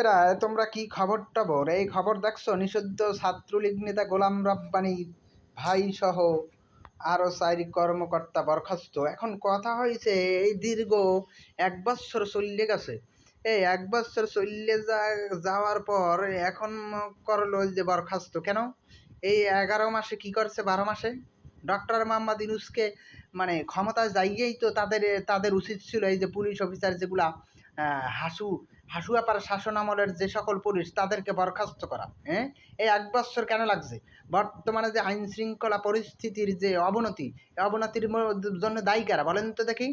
এরা তোমরা কি খবর টবর এই খবর দেখছ? নিষিদ্ধ ছাত্রলীগ নেতা গোলাম রব্বানি ভাই সহ আরও চারি কর্মকর্তা বরখাস্ত। এখন কথা হয়েছে এই দীর্ঘ এক বছর চললে গেছে। এই এক বছর চললে যাওয়ার পর এখন করল যে বরখাস্ত। কেন? এই এগারো মাসে কি করছে বারো মাসে? ডক্টর মোহাম্মদ ইউনুসকে মানে ক্ষমতা যাইয়েই তো তাদের তাদের উচিত ছিল এই যে পুলিশ অফিসার যেগুলা হাসু হাসুয়াপার শাসন আমলের যে সকল পুলিশ তাদেরকে বরখাস্ত করা হ্যাঁ? এই এক বছর কেন লাগছে? বর্তমানে যে আইন শৃঙ্খলা পরিস্থিতির যে অবনতি অবনতির জন্য দায়ী কারা? বলেন তো দেখি।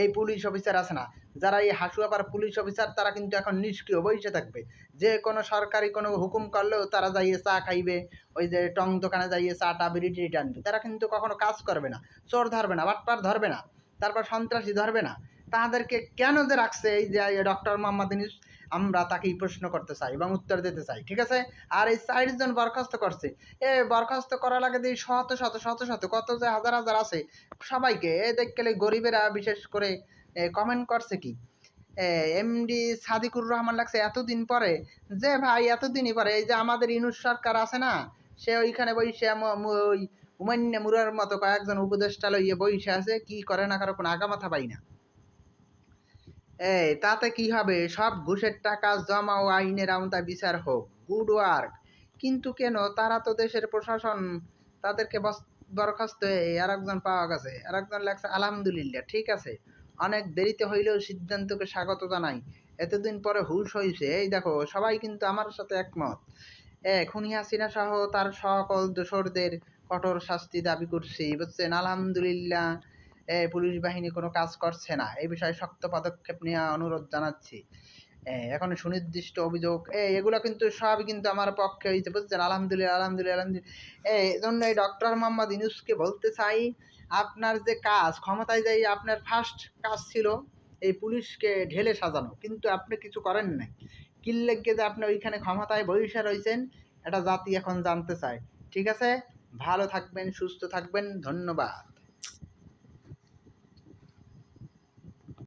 এই পুলিশ অফিসার আছে না? যারা এই হাসুয়াপার পুলিশ অফিসার, তারা কিন্তু এখন নিষ্ক্রিয় বসে থাকবে। যে কোনো সরকারি কোনো হুকুম করলেও তারা যাইয়ে চা খাইবে, ওই যে টং দোকানে যাইয়ে চাটা বিড়ি টিড়ি টানবে। তারা কিন্তু কখনো কাজ করবে না, চোর ধরবে না, বাটপার ধরবে না, তারপর সন্ত্রাসী ধরবে না। তাদেরকে কেন যে রাখছে? এই যে ডক্টর মোহাম্মদ ইউনুস, আমরা তাকেই প্রশ্ন করতে চাই এবং উত্তর দিতে চাই, ঠিক আছে? আর এই চারজন বরখাস্ত করছে। এ, বরখাস্ত করার আগে দিয়ে শত শত শত শত, কত যে হাজার হাজার আছে, সবাইকে এ দেখলে গরিবেরা বিশেষ করে কমেন্ট করছে কি? এমডি সাদিকুর রহমান লাগছে, এতদিন পরে, যে ভাই, এতদিনই পরে, এই যে আমাদের ইনুস সরকার আছে না, সে ওইখানে ম- ওই উমান্য মুরার মতো কয়েকজন উপদেষ্টা লইয়ে বইসে আছে, কি করে না কারও কোনো আগামাথা পাই না। এই, তাতে কি হবে? সব ঘুষের টাকা, জমা ও আইনের আওতায় বিচার হোক। Good work. কিন্তু কেন? তারা তো দেশের প্রশাসন, তাদেরকে বরখাস্ত হয়ে আর একজন পাওয়া গেছে। আর একজন লাগছে আলহামদুলিল্লাহ, ঠিক আছে। অনেক দেরিতে হইলেও সিদ্ধান্তকে স্বাগত জানাই। এতদিন পরে হুশ হয়েছে এই দেখো, সবাই কিন্তু আমার সাথে একমত। এ খুনি হাসিনা সহ তার সকল দোসরদের কঠোর শাস্তি দাবি করছি, বুঝছেন? আলহামদুলিল্লাহ। পুলিশ বাহিনী কোনো কাজ করছে না। এই বিষয়ে শক্ত পদক্ষেপ নেওয়া অনুরোধ জানাচ্ছি। এখন সুনির্দিষ্ট অভিযোগ। এগুলো কিন্তু সব কিন্তু আমার পক্ষে হয়েছে বুঝছেন? আলহামদুলিল্লাহ আলহামদুলিল্লাহ আলহামদুলিল্লাহ। এই জন্য এই ডক্টর মোহাম্মদ ইনুসকে বলতে চাই, আপনার যে কাজ, ক্ষমতায় যাই আপনার ফার্স্ট কাজ ছিল এই পুলিশকে ঢেলে সাজানো। কিন্তু আপনি কিছু করেন নাই। কিল্লেগকে যে আপনি ওইখানে ক্ষমতায় বহিষা রয়েছেন এটা জাতি এখন জানতে চায়। ঠিক আছে? ভালো থাকবেন, সুস্থ থাকবেন, ধন্যবাদ।